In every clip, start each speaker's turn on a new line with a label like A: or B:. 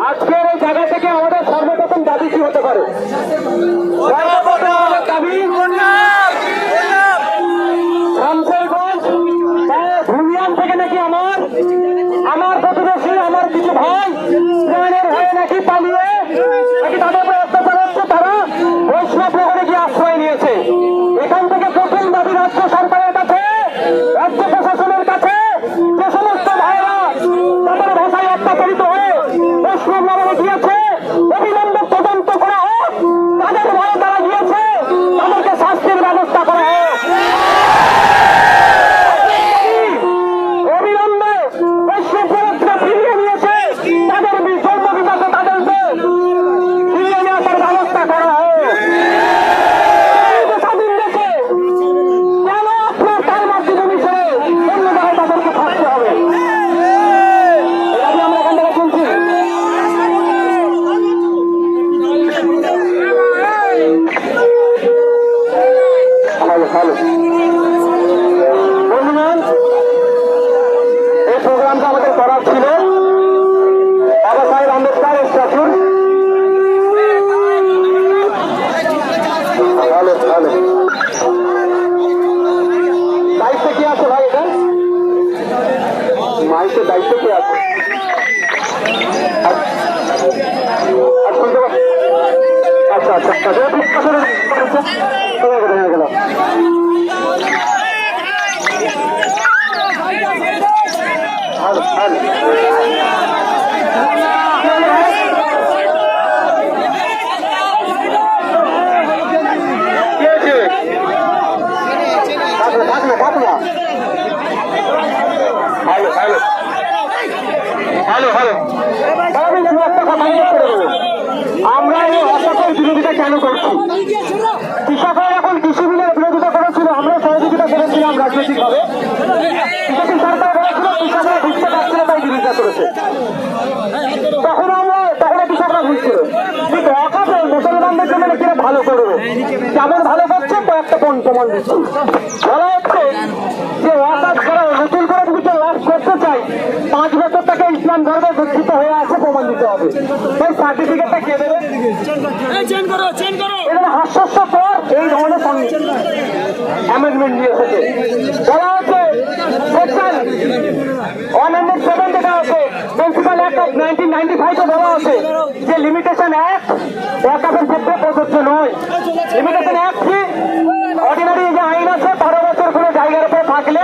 A: আজকের এই জায়গা থেকে আমাদের সর্বপ্রথম দাবি কি হতে পারে? সর্বপ্রথম আমাদের দাবি মাইকের দায়িত্ব কি আছে আচ্ছা, আচ্ছা? আচ্ছা। গেল। ভালো ভালো কে আছে? থাক না, থাক না, থাক না। ভালো ভালো ভালো ভালো আমি দু একটা কথা উল্লেখ করে দেবো। আমরা এই অসফল বিরোধিতা কেন করছি কৃষকরা যখন কৃষি বিলের বিরোধিতা করেছিল আমরা সহযোগিতা করেছিলাম রাজনৈতিকভাবে বিজেপি সরকার বলেছিল কৃষকরা বুঝতে পারছে না তাই বিরোধিতা করেছে। তখন আমরা তখন কৃষকরা বুঝছিল কিন্তু অকাপে মুসলমানদের জন্য এরা ভালো করবে। কেমন ভালো করছে কয়েকটা কোন প্রমাণ দিচ্ছি। বলা হচ্ছে যে ওয়াকাপ করা নতুন করে কেউ ওয়াক করতে চাই পাঁচ বছর তাকে ইসলাম ধর্মে দীক্ষিত হয়ে আছে প্রমাণ দিতে হবে। তাই সার্টিফিকেটটা কে দেবে? এখানে হাস্যাস্যকর এই ধরনের অ্যামেন্ডমেন্ট নিয়ে এসেছে। বলা হচ্ছে সেকশন ওয়ান হান্ড্রেড সেভেন যেটা আছে principal act of nineteen ninety ফাইভে বলা আছে যে লিমিটেশন অ্যাক্ট ওয়াকাফের ক্ষেত্রে প্রযোজ্য নয়। লিমিটেশন অ্যাক্ট কি? অর্ডিনারি যে আইন আছে, বারো বছর কোনো জায়গার উপরে থাকলে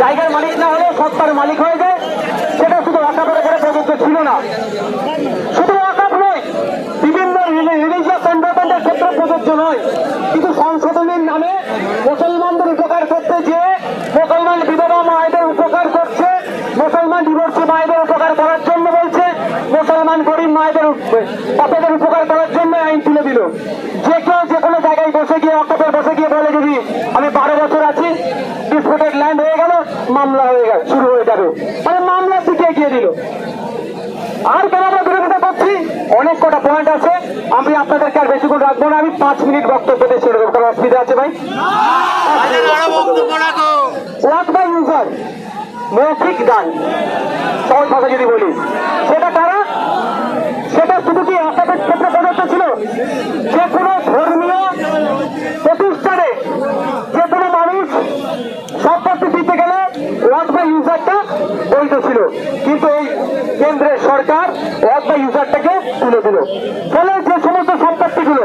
A: জায়গার মালিক না হলে সত্তার মালিক হয়ে যায়। সেটা শুধু ওয়াকাফের উপরে প্রযোজ্য ছিল না। শুধু ওয়াকাফ নয়, বিভিন্ন রিলিজিয়াস এনভারনমেন্টের ক্ষেত্রে প্রযোজ্য নয়। কিন্তু সংশোধনের নামে মুসলমানদের উপকার করতে যে মুসলমান বিধবা মায়েদের উপকার করছে মুসলমান ডিভোর্সি মায়েদের উপকার করার জন্য বলছে মুসলমান গরিব মায়েদের বাপেদের উপকার করার জন্য আইন তুলে দিল। যে কেউ যে কোনো জায়গায় বসে গিয়ে অকাপের বসে গিয়ে বলে, যদি আমি বারো বছর আছি ডিসপুটেড ল্যান্ড হয়ে গেল, মামলা হয়ে গেল, শুরু হয়ে যাবে। মানে মামলা দিকে এগিয়ে দিল। আর কেন আমরা বিরোধিতা করছি? অনেক কটা পয়েন্ট আছে। আমি আপনাদেরকে আর বেশিক্ষণ রাখব না। আমি পাঁচ মিনিট বক্তব্য দিয়ে ছেড়ে দেবো। কোনো অসুবিধা আছে ভাই? ওয়াক মৌখিক দান সহজ ভাষা যদি বলি, সেটা শুধু কি আসামের ক্ষেত্রে প্রদত্ত ছিল যে কোনো ধর্মীয় প্রতিষ্ঠানে যে কোনো মানুষ সম্পত্তি দিতে গেলে ওয়ার্ড বাই ইউজারটা বৈধ ছিল। কিন্তু এই কেন্দ্রের সরকার ওয়ার্ড বাই ইউজারটাকে তুলে দিল। ফলে যে সমস্ত সম্পত্তিগুলো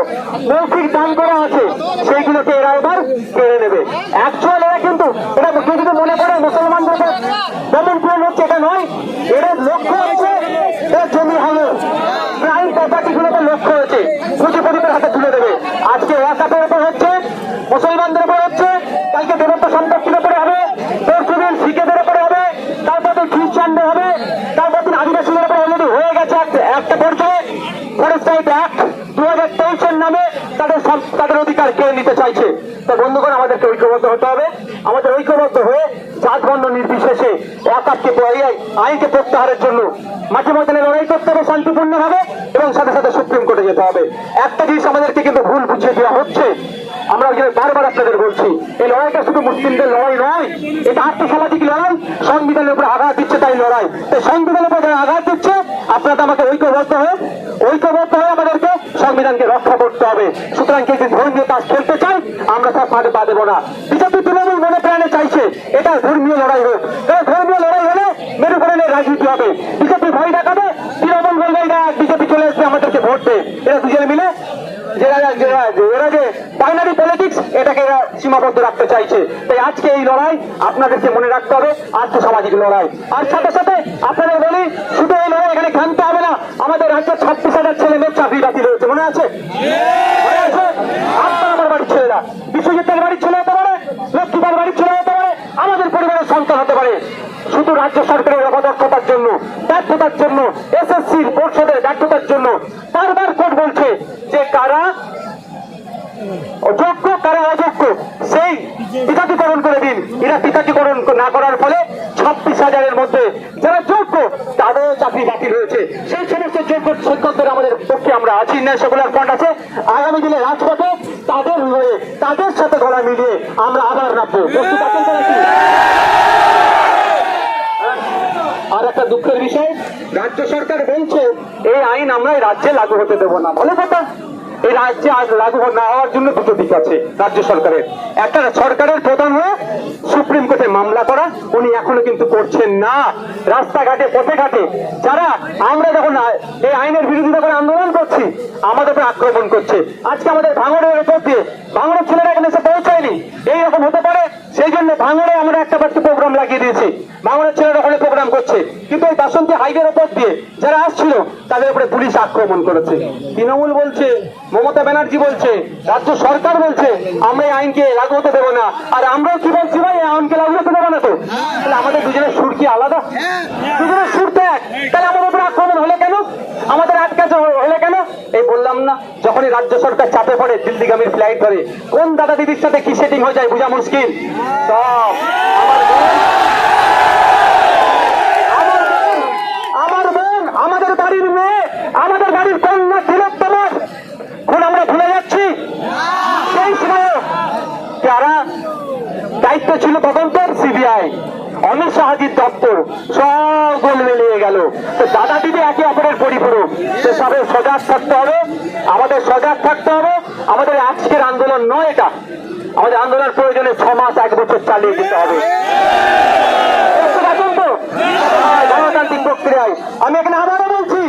A: মৌখিক দান করা আছে, সেইগুলোকে এরা এবার কেড়ে নেবে। অ্যাকচুয়াল এরা কিন্তু, এটা কেউ যদি মনে করে মুসলমানদের দমন পূরণ হচ্ছে এটা নয়, এদের লক্ষ্য হচ্ছে জমি হলো প্রাইম প্রপার্টি গুলোকে লক্ষ্য হয়েছে পুঁজিপতিদের হাতে তুলে দেবে। আজকে ওয়াকাপের উপর হচ্ছে মুসলমানদের উপর হচ্ছে কালকে দেবত্ব সম্পত্তির উপরে হবে পরশু দিন শিখেদের উপরে হবে, তারপর দিন খ্রিস্টানদের হবে, তারপর দিন আদিবাসীদের উপরে অলরেডি হয়ে গেছে একটা পর্যায়ে ফরেস্ট অ্যাক্ট দু হাজার তেইশের নামে তাদের তাদের অধিকার কেড়ে নিতে চাইছে? তো বন্ধুগণ, আমাদেরকে ঐক্যবদ্ধ হতে হবে। আমাদের ঐক্যবদ্ধ হয়ে জাত বর্ণ নির্বিশেষে এই আইনকে প্রত্যাহারের জন্য মাঠে ময়দানে লড়াই করতে হবে শান্তিপূর্ণভাবে এবং সাথে সাথে যেতে হবে। একটা জিনিস আমাদেরকে কিন্তু ভুল বুঝিয়ে দেওয়া হচ্ছে। আমরা কিন্তু বারবার আপনাদের বলছি, এই লড়াইটা শুধু মুসলিমদের লড়াই নয়, এটা আর্থসামাজিক লড়াই, সংবিধানের উপরে আঘাত দিচ্ছে তাই লড়াই। তাই সংবিধানের উপরে আঘাত দিচ্ছে, আপনারা আমাকে ঐক্যবদ্ধ হয়ে ঐক্যবদ্ধ হয়ে আমাদেরকে সংবিধানকে রক্ষা করতে হবে। সুতরাং কেউ যদি ধর্মীয় কাজ খেলতে চাই আমরা তার ফাঁদে পা দেবো না। বিজেপি তৃণমূল মনে প্রাণে চাইছে, এটা ধর্মীয় লড়াই হোক। কারণ ধর্মীয় লড়াই হলে মেরুকরণের রাজনীতি হবে। বিজেপি ভয় দেখাবে, তৃণমূল বলবে না বিজেপি চলে দে এরা দুজনে মিলে এটাকে চাইছে। তাই আজকে এই লড়াই মনে রাখতে হবে লড়াই। সাথে এখানে আমাদের মনে আছে? আমার বাড়ির বাড়ির ছেলে হতে পারে বাড়ির ছেলে হতে পারে, আমাদের পরিবারের সন্তান হতে পারে। শুধু রাজ্য সরকারের অপদক্ষতার জন্য, ব্যর্থতার জন্য এস এসএসসির পরিষদের ব্যর্থতার জন্য বারবার কোর্ট বলছে যে কারা অযোগ্য, কারা অযোগ্য, সেই টিকাকরণ করে দিন। এরা টিকাকরণ না করার ফলে ছাব্বিশ হাজারের মধ্যে যারা যোগ্য তাদেরও চাকরি বাতিল হয়েছে। সেই সমস্ত যোগ্য শিক্ষকদের আমাদের পক্ষে আমরা আছি। সেকুলার ফান্ড আছে। আগামী দিনে রাজপথে তাদের হয়ে, তাদের সাথে গলা মিলিয়ে আমরা আবার নামবো। প্রস্তুত? আর একটা দুঃখের বিষয়, রাজ্য সরকার বলছে, এই আইন আমরা রাজ্যে লাগু হতে দেবো না। ভালো কথা। এই রাজ্যে আজ লাগু না হওয়ার জন্য দুটো দিক আছে রাজ্য সরকারের। একটা সরকারের প্রধান হয়ে সুপ্রিম কোর্টে মামলা করা, উনি এখনও কিন্তু করছেন না। রাস্তাঘাটে পথে ঘাটে যারা আমরা যখন এই আইনের বিরোধিতা করে আন্দোলন করছি, আমাদের উপর আক্রমণ করছে। আজকে আমাদের ভাঙড়ের উপর দিয়ে ভাঙড়ের ছেলেরা এখানে এসে পৌঁছায়নি। এইরকম হতে পারে, সেই জন্য ভাঙড়ে আমরা একটা প্রোগ্রাম লাগিয়ে দিয়েছি। ভাঙড়ের ছেলেরা ওখানে করছে কিন্তু ওই বাসন্তী হাইওয়ের ওপর দিয়ে যারা আসছিল, তাদের উপরে পুলিশ আক্রমণ করেছে। তৃণমূল বলছে, মমতা ব্যানার্জি বলছে, রাজ্য সরকার বলছে, আমরা এই আইনকে লাগু হতে দেবো না। আর আমরাও কি বলছি ভাই, এই আইনকে লাগু হতে দেবো না তো? তাহলে আমাদের দুজনের সুর কি আলাদা? দুজনের সুর তো এক। তাহলে আমাদের উপরে আক্রমণ হলে কেন? আমাদের আটকাছে হলে কেন? এই বললাম না। যখনই রাজ্য সরকার চাপে পড়ে, দিল্লিগামীর ফ্লাইট ধরে, কোন দাদা দিদির সাথে কি সেটিং হয়ে যায়, বোঝা মুশকিল। সব আমার বোন আমার বোন আমার বোন আমাদের বাড়ির মেয়ে আমাদের বাড়ির কন্যা তিলোত্তমার কোন আমরা ভুলে যাচ্ছি সেই সময় যারা দায়িত্ব ছিল তদন্তের সিবিআই অমিত দপ্তর সব গোল মিলিয়ে গেল। তো দাদা একে অপরের পরিপূরক। তো সবে সজাগ থাকতে হবে। আমাদের সজাগ থাকতে হবে। আমাদের আজকের আন্দোলন নয় এটা। আমাদের আন্দোলন প্রয়োজনে ছ মাস, এক বছর চালিয়ে যেতে হবে। গণতান্ত্রিক প্রক্রিয়ায়। আমি এখানে আবারও বলছি,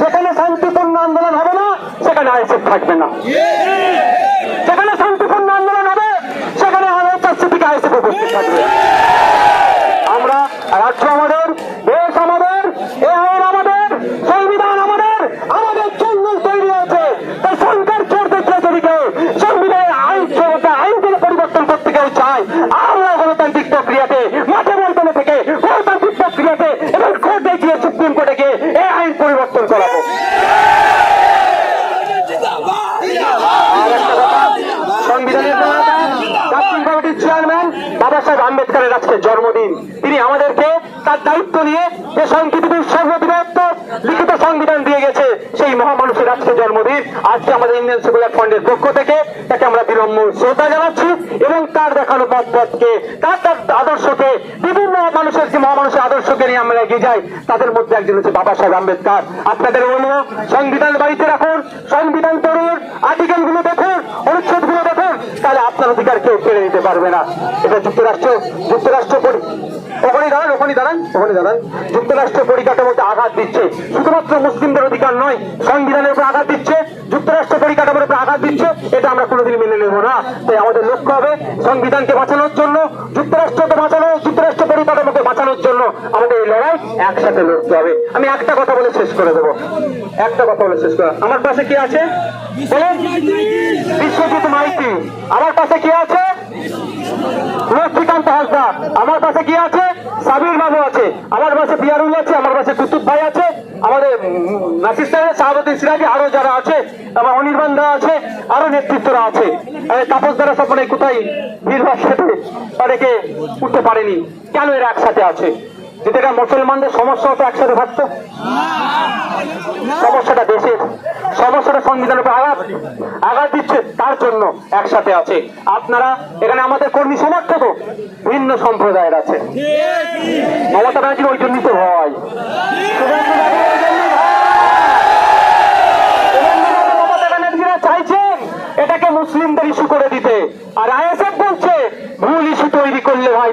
A: যেখানে শান্তিপূর্ণ আন্দোলন হবে না, সেখানে আইসেফ থাকবে না। যেখানে শান্তিপূর্ণ আন্দোলন হবে, সেখানে আইএসএফ উপস্থিত থাকবে। আমরা রাজ্য আমাদের দেশ আমাদের এ আইন আমাদের সংবিধান আমাদের আমাদের জন্য তৈরি হয়েছে তাই সরকার চোর দেখে যদি কেউ সংবিধানের আইন চলতে আইনকে পরিবর্তন করতে কেউ চায় আমরা গণতান্ত্রিক প্রক্রিয়াতে মাঠে ময়দানে থেকে গণতান্ত্রিক প্রক্রিয়াতে এবং কোর্টে গিয়ে সুপ্রিম কোর্টে গিয়ে এই আইন পরিবর্তন করাবো আর একটা কথা, সংবিধানের প্রণেতা, জাতীয় কমিটির চেয়ারম্যান বাবা সাহেব আম্বেদকরের আজকে জন্মদিন তিনি আমাদেরকে তার দায়িত্ব নিয়ে যে সংবিধানের সর্ববৃহত্ত লিখিত সংবিধান দিয়ে গেছে সেই মহামানুষের আজকে জন্মদিন পক্ষ থেকে তাকে আমরা বিলম্ব শ্রদ্ধা জানাচ্ছি এবং তার দেখানো পথ পথকে তার তার আদর্শকে, বিভিন্ন মানুষের যে মহামানুষের আদর্শকে নিয়ে আমরা এগিয়ে যাই, তাদের মধ্যে একজন হচ্ছে বাবা সাহেব আপনাদের বলব সংবিধান বাড়িতে রাখুন, সংবিধান পড়ুন দেখুন দেখুন, তাহলে আপনার অধিকার কেউ কেড়ে নিতে পারবে না। এটা যুক্তরাষ্ট্র যুক্তরাষ্ট্র ওখানে দাঁড়ান ওখানে দাঁড়ান ওখানে দাঁড়ান। যুক্তরাষ্ট্র পরিকাঠামোতে আঘাত দিচ্ছে। শুধুমাত্র মুসলিমদের অধিকার নয়, সংবিধানের উপর আঘাত দিচ্ছে। না, তাই আমাদের লক্ষ্য হবে সংবিধানকে বাঁচানোর জন্য, যুক্তরাষ্ট্রকে বাঁচানো যুক্তরাষ্ট্র পরিকাঠামোকে বাঁচানোর জন্য আমাদের এই লড়াই একসাথে লড়তে হবে। আমি একটা কথা বলে শেষ করে দেবো। একটা কথা বলে শেষ করে আমার পাশে কি আছে? বিশ্বজিৎ মাইতি। আমার পাশে কি আছে? লক্ষ্মীকান্ত হাসদা। আমার পাশে কি আছে? সাবির বাবু আছে। আমার পাশে বিয়ারুল আছে, আমার পাশে কুতুব ভাই আছে। আমাদের নাসির সাহাবতী সিরাজি আরও যারা আছে আমার অনির্বাণ দা আছে, আরও নেতৃত্বরা আছে। তাপস দ্বারা সব মানে কোথায় নির্বাস সাথে অনেকে উঠতে পারেনি, কেন এরা একসাথে আছে? যদি এটা মুসলমানদের সমস্যা হতো একসাথে থাকতো সমস্যাটা দেশের সমস্যাটা সংবিধানের উপর আঘাত। আঘাত দিচ্ছে তার জন্য একসাথে আছে। আপনারা এখানে আমাদের কর্মী সমর্থক ভিন্ন সম্প্রদায়ের আছে। মমতা ব্যানার্জির ওই জন্য তো ভয় শুভেন্দু বাবুর ওই জন্যই ভয়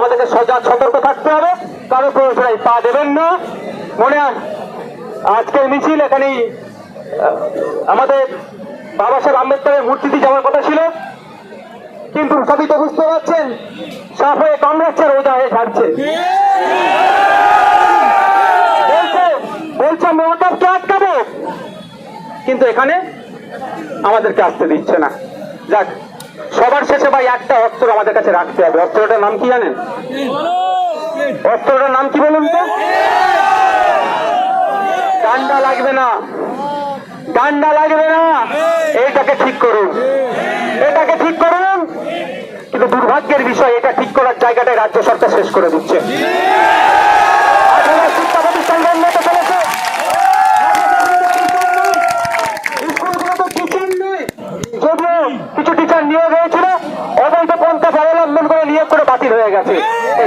A: আমাদেরকে সজাগ সতর্ক থাকতে হবে। কারও প্রয়োজনে পা দেবেন না। মনে আজকের মিছিল এখানেই আহ, আমাদের বাবা সাহেব আম্বেদকরের মূর্তিটি যাওয়ার কথা ছিল। কিন্তু সবই তো বুঝতে পারছেন সাফ হয়ে কংগ্রেসের রোজা হয়ে ছাড়ছে। বলছে মমতাবকে আটকাবো। কিন্তু এখানে আমাদেরকে আসতে দিচ্ছে না। যাক সবার শেষে ভাই একটা অস্ত্র আমাদের কাছে রাখতে হবে। অস্ত্রটার নাম কি জানেন? অস্ত্রটার নাম কি বলুন তো? ডান্ডা লাগবে না। ডান্ডা লাগবে না। এইটাকে ঠিক করুন। এটাকে ঠিক করুন। কিন্তু দুর্ভাগ্যের বিষয়, এটা ঠিক করার জায়গাটায় রাজ্য সরকার শেষ করে দিচ্ছে আসলে শিক্ষা প্রতিষ্ঠান বন্ধ হতে চলেছে স্কুলগুলোতে টিচার নেই যদিও কিছু টিচার নিয়োগ হয়েছিল অবৈধ পন্থা অবলম্বন করে নিয়োগ করে বাতিল হয়ে গেছে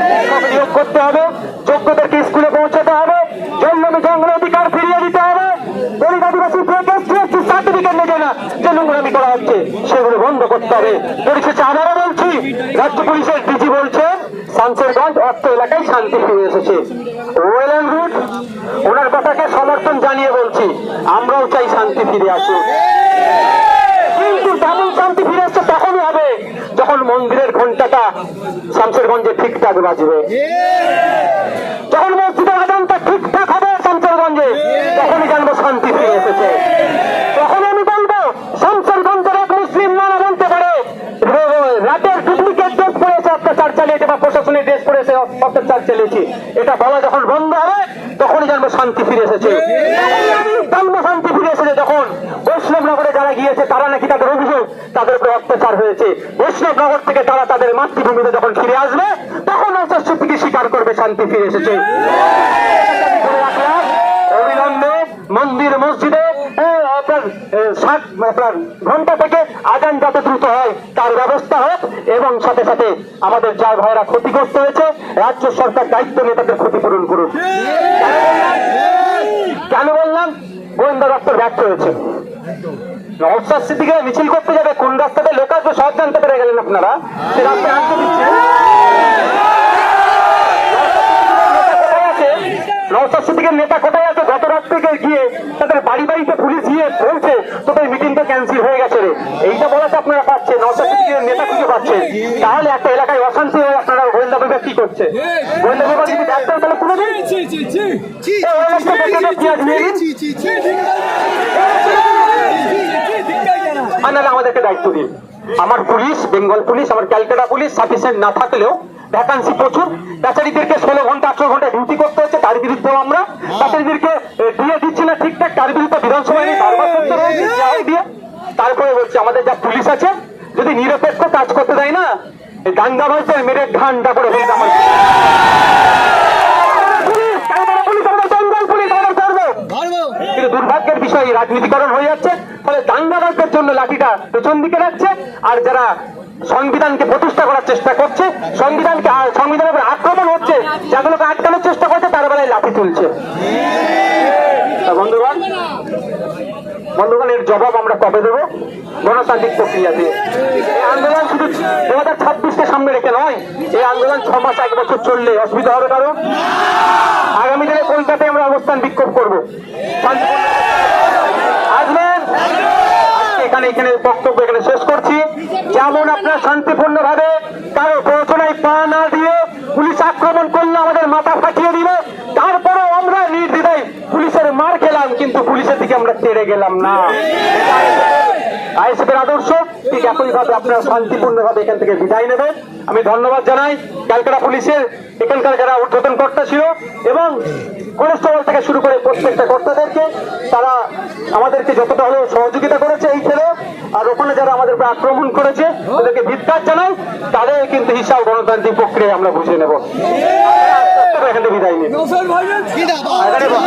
A: শিক্ষক নিয়োগ করতে হবে। যোগ্যদেরকে স্কুলে পৌঁছাতে হবে। জন্মে জঙ্গল অধিকার ফিরিয়ে দিতে হবে। দলিত আদিবাসী সার্টিফিকেট নেবে না যে নোংরামি করা হচ্ছে সেগুলো বন্ধ করতে হবে। পরিশেষে আবারও বলছি রাজ্য পুলিশের ডিজি বলছেন শামসেরগঞ্জ অর্থ এলাকায় শান্তি ফিরে এসেছে। ওয়েল অ্যান্ড গুড ওনার কথাকে সমর্থন জানিয়ে বলছি আমরাও চাই শান্তি ফিরে আসুক কিন্তু তেমন শান্তি ফিরে আসছে তখনই হবে যখন মন্দিরের ঘন্টাটা শামসেরগঞ্জে ঠিকঠাক বাজবে। যখন মসজিদের আদানটা ঠিকঠাক হবে শামসেরগঞ্জে, তখনই জানব শান্তি ফিরে এসেছে। তখন আমি বলব, শামসেরগঞ্জের এক মুসলিম মানা বলতে পারে রাতের ডুপ্লিকেট ড্রেস পরেছে অত্যাচার চালিয়েছে বা প্রশাসনের ড্রেস পরেছে অত্যাচার চালিয়েছি। এটা বলা যখন বন্ধ হবে, তখনই জানব শান্তি ফিরে এসেছে তখনই আমি জানব শান্তি ফিরে এসেছে যখন বৈষ্ণবনগরে যারা গিয়েছে তারা নাকি তাদের অভিযোগ তাদের উপরে অত্যাচার হয়েছে বৈষ্ণবনগর থেকে তারা তাদের মাতৃভূমিতে যখন ফিরে আসবে, তখন অস্বস্তিকে স্বীকার করবে, শান্তি ফিরে এসেছে। অবিলম্বে মন্দির, মসজিদে ঘণ্টা থেকে আজান যাতে দ্রুত হয়, তার ব্যবস্থা হোক, এবং সাথে সাথে আমাদের যা ভাইরা ক্ষতিগ্রস্ত হয়েছে, রাজ্য সরকার দায়িত্ব নিয়ে তাদের ক্ষতিপূরণ করুন। কেন বললাম? গোয়েন্দা দপ্তর ব্যর্থ হয়েছে। নবসার দিকে মিছিল করতে যাবে কোন রাস্তাতে লোক আসবে সব জানতে পেরে গেলেন আপনারা সে রাস্তায় আনতে দিচ্ছে নওসাদ সিদ্দিকের নেতা কোথায় আছে গত রাত থেকে গিয়ে তাদের বাড়ি বাড়িতে পুলিশ গিয়ে বলছে তোদের মিটিংটা ক্যান্সেল হয়ে গেছে রে এইটা বলাতে আপনারা পাচ্ছেন নওসাদ সিদ্দিকের নেতা খুঁজে পাচ্ছেন তাহলে একটা এলাকায় অশান্তি হয়ে আপনারা গোয়েন্দা বিভাগ কি করছে গোয়েন্দা বিভাগ যদি হয় তাহলে পেঁয়াজ নিয়ে। আর নাহলে আমাদেরকে দায়িত্ব দিন। আমার পুলিশ বেঙ্গল পুলিশ আমার ক্যালকাটা পুলিশ সাফিসিয়েন্ট না থাকলেও ভ্যাকান্সি প্রচুর। বেচারিদেরকে ষোলো ঘণ্টা আঠারো ঘণ্টা ডিউটি করতে হচ্ছে তার বিরুদ্ধেও আমরা বেচারিদেরকে দিয়ে দিচ্ছি না ঠিকঠাক তার বিরুদ্ধে বিধানসভায় দিয়ে। তারপরে বলছি আমাদের যা পুলিশ আছে যদি নিরপেক্ষ কাজ করতে দেয় না দাঙ্গা ভাইসে মেরে ঘান্টা করে ফেলতে আমার কিন্তু দুর্ভাগ্যের বিষয় রাজনীতিকরণ হয়ে যাচ্ছে। ফলে দাঙ্গাবাজদের জন্য লাঠিটা পেছন দিকে রাখছে, আর যারা সংবিধানকে প্রতিষ্ঠা করার চেষ্টা করছে, সংবিধানকে সংবিধানের উপর আক্রমণ হচ্ছে, যাগুলোকে আটকানোর চেষ্টা করছে, তার বেলায় লাঠি তুলছে। বন্ধুগণ বন্ধুগণ এর জবাব আমরা কবে দেবো? গণতান্ত্রিক প্রক্রিয়া দিয়ে। এই আন্দোলন শুধু দু হাজার ছাব্বিশকে সামনে রেখে নয়, এই আন্দোলন ছ মাস, এক বছর চললে অসুবিধা হবে কারও? আগামী দিনে কলকাতায় আমরা অবস্থান বিক্ষোভ করব। আজকে এখানে বক্তব্য এখানে শেষ করছি। যেমন আপনার শান্তিপূর্ণ ভাবে কারও প্ররোচনায় পা না দিয়ে পুলিশ আক্রমণ করলে আমাদের মাথা ফাটিয়ে দিবে। তারপরেও আমরা নির্দ্বিধায় পুলিশের মার খেলাম, কিন্তু পুলিশের দিকে আমরা তেড়ে গেলাম না। আইএসএফের আদর্শ, ঠিক একইভাবে আপনারা শান্তিপূর্ণ ভাবে এখান থেকে বিদায় নেবেন। আমি ধন্যবাদ জানাই ক্যালকাটা পুলিশের। এখানকার যারা উদ্বোধন কর্তা ছিল এবং কনস্টেবল থেকে শুরু করে প্রত্যেকটা কর্তাদেরকে তারা আমাদেরকে যতটা হলেও সহযোগিতা করেছে এই ছেলে আর ওখানে যারা আমাদের উপরে আক্রমণ করেছে তাদেরকে ভিত্তার জানাই তাদের কিন্তু হিসাব গণতান্ত্রিক প্রক্রিয়ায় আমরা বুঝে নেব। বিদায় বল।